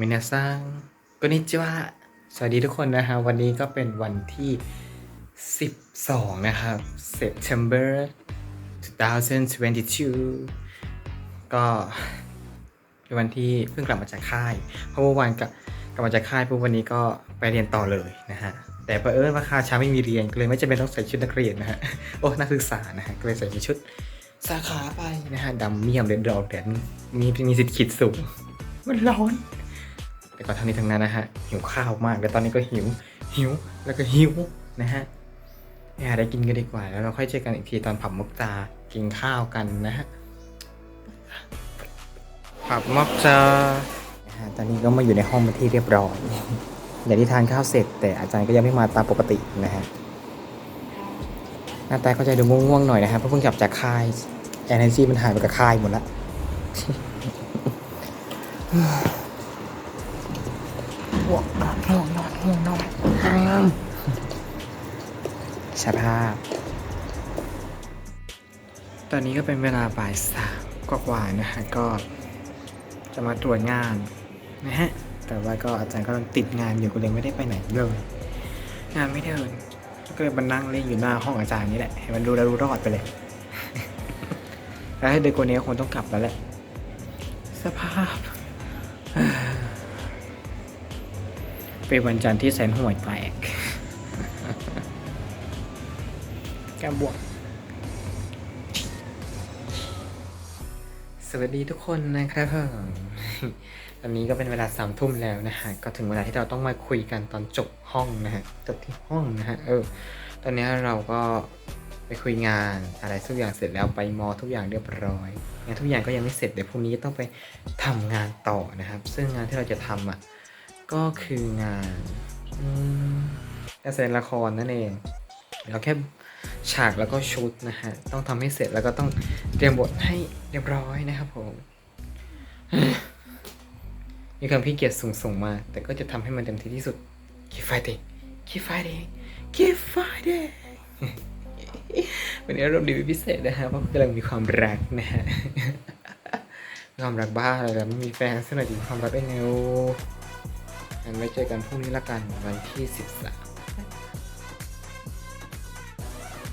มินาซังกุนิจิวะสวัสดีทุกคนนะฮะ วันนี้ก็เป็นวันที่ 12 นะครับ September 2022 ก็เป็นวันที่เพิ่งกลับมาจากค่าย เพราะว่าวันกักลับมาจากค่ายปุ๊บวันนี้ก็ไปเรียนต่อเลยนะฮะ แต่ประเอิญว่าคาช้าไม่มีเรียนเลยไม่จำเป็นต้องใส่ชุดนักเรียนนะฮะ โอ้ นักศึกษานะฮะ ก็เลยใส่ชุดสาขาไปนะฮะดำเมี่ยมเด็ดดอกแดดมีมีสิทธิ์ขีดสูงมันร้อน แต่ก่อนทั้งนี้ทั้งนั้นนะฮะหิวข้าวมากแล้วตอนนี้ก็หิวหิวแล้วก็หิวนะฮะไปหาอะไรกินกันดีกว่า แล้วเราค่อยเจอกันอีกทีตอนผับมุกจากินข้าวกันนะฮะผับมุกจานะฮะตอนนี้ก็มาอยู่ในห้องเป็นที่เรียบร้อยอย่างที่ทานข้าวเสร็จ แต่อาจารย์ก็ยังไม่มาตามปกตินะฮะหน้าตาก็จะดูง่วงๆหน่อยนะฮะเพราะเพิ่งกลับจากค่าย energy มันหายไปกับค่ายหมดละ ง่วงนอนง่วงนอนง่วงนอนสภาพ ตอนนี้ก็เป็นเวลาบ่ายสามกว่าๆนะฮะ ก็จะมาตรวจงานนะฮะ แต่ว่าก็อาจารย์ก็ติดงานอยู่ก็เลยไม่ได้ไปไหนเลย งานไม่เดินก็เลยมานั่งเล่นอยู่หน้าห้องอาจารย์นี่แหละให้มันดูแลรู้รอดไปเลยแล้วให้เด็กคนนี้คงต้องกลับแล้วแหละ สภาพ เป็นวันจันทร์ที่แสนห่วยแตกแก้มบวก สวัสดีทุกคนนะครับผมตอนนี้ก็เป็นเวลาสามทุ่มแล้วนะฮะ ก็ถึงเวลาที่เราต้องมาคุยกันตอนจบห้องนะฮะ จบที่ห้องนะฮะ เออ ตอนนี้เราก็ไปคุยงานอะไรทุกอย่างเสร็จแล้วไปมอทุกอย่างเรียบร้อยงานทุกอย่างก็ยังไม่เสร็จเดี๋ยวพรุ่งนี้ต้องไปทำงานต่อนะครับ ซึ่งงานที่เราจะทำอะ ก็คืองานการแสดงละครนั่นเองเราแค่ฉากแล้วก็ชุดนะฮะ ต้องทำให้เสร็จแล้วก็ต้องเตรียมบทให้เรียบร้อยนะครับผม มีความขี้เกียจสูงๆมา แต่ก็จะทำให้มันเต็มที่ที่สุดคีไฟเดย์คีไฟเดย์คีไฟเดย์วันนี้เราดีเป็นพิเศษนะฮะเพราะกำลังมีความรักนะฮะความรักบ้าอะไรแล้วไม่มีแฟนสักหน่อยถึงความรักได้ไงโอ้ งั้นไว้เจอกันพรุ่งนี้ละกันวันที่ 13